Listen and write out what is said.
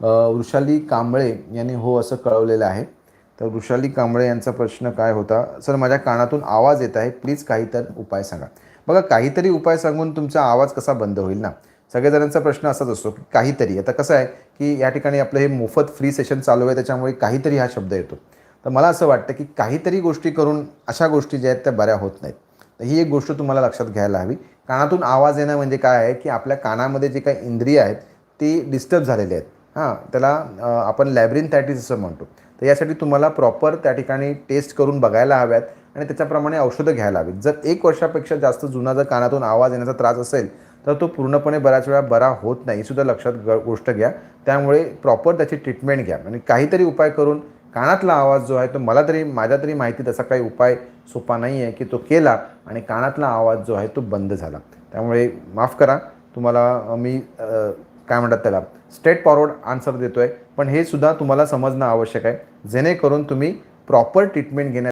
वृषाली कांबळे यांनी हो असं कळवलेलं आहे. तर वृषाली कांबळे यांचा प्रश्न काय होता? सर माझ्या कानातून आवाज येत आहे. प्लीज काहीतरी उपाय सांगा. बघा काहीतरी उपाय सांगून तुमचा आवाज कसा बंद होईल ना? सगळेजणांचा प्रश्न असाच असतो की काहीतरी. आता कसं आहे की या ठिकाणी आपलं हे मोफत फ्री सेशन चालू आहे त्याच्यामुळे काहीतरी हा शब्द येतो. तर मला असं वाटतं की काहीतरी गोष्टी करून अशा गोष्टी ज्या आहेत त्या बऱ्या होत नाहीत. तर ही एक गोष्ट तुम्हाला लक्षात घ्यायला हवी. कानातून आवाज येणं म्हणजे काय आहे की आपल्या कानामध्ये जे काही इंद्रिय आहेत ती डिस्टर्ब झालेले आहेत. हां त्याला आपण लॅब्रिनथॅटिस असं म्हणतो. तर यासाठी तुम्हाला प्रॉपर त्या ठिकाणी टेस्ट करून बघायला हव्यात आणि त्याच्याप्रमाणे औषधं घ्यायला हवीत. जर एक वर्षापेक्षा जास्त जुना जर कानातून आवाज येण्याचा त्रास असेल तर तो पूर्णपणे बऱ्याच वेळा बरा होत नाही. सुद्धा लक्षात ग गोष्ट घ्या. त्यामुळे प्रॉपर त्याची ट्रीटमेंट घ्या. आणि काहीतरी उपाय करून कानातला आवाज जो आहे तो मला तरी माझ्या तरी माहिती तसा काही उपाय सोपा नाही आहे की तो केला आणि कानातला आवाज जो आहे तो बंद झाला. त्यामुळे माफ करा. तुम्हाला मी काय म्हणतात त्याला? स्ट्रेट फॉरवर्ड आन्सर देतो आहे पण हे सुद्धा तुम्हाला समजणं आवश्यक आहे. जेणेकरून तुम्ही प्रॉपर ट्रीटमेंट घेण्या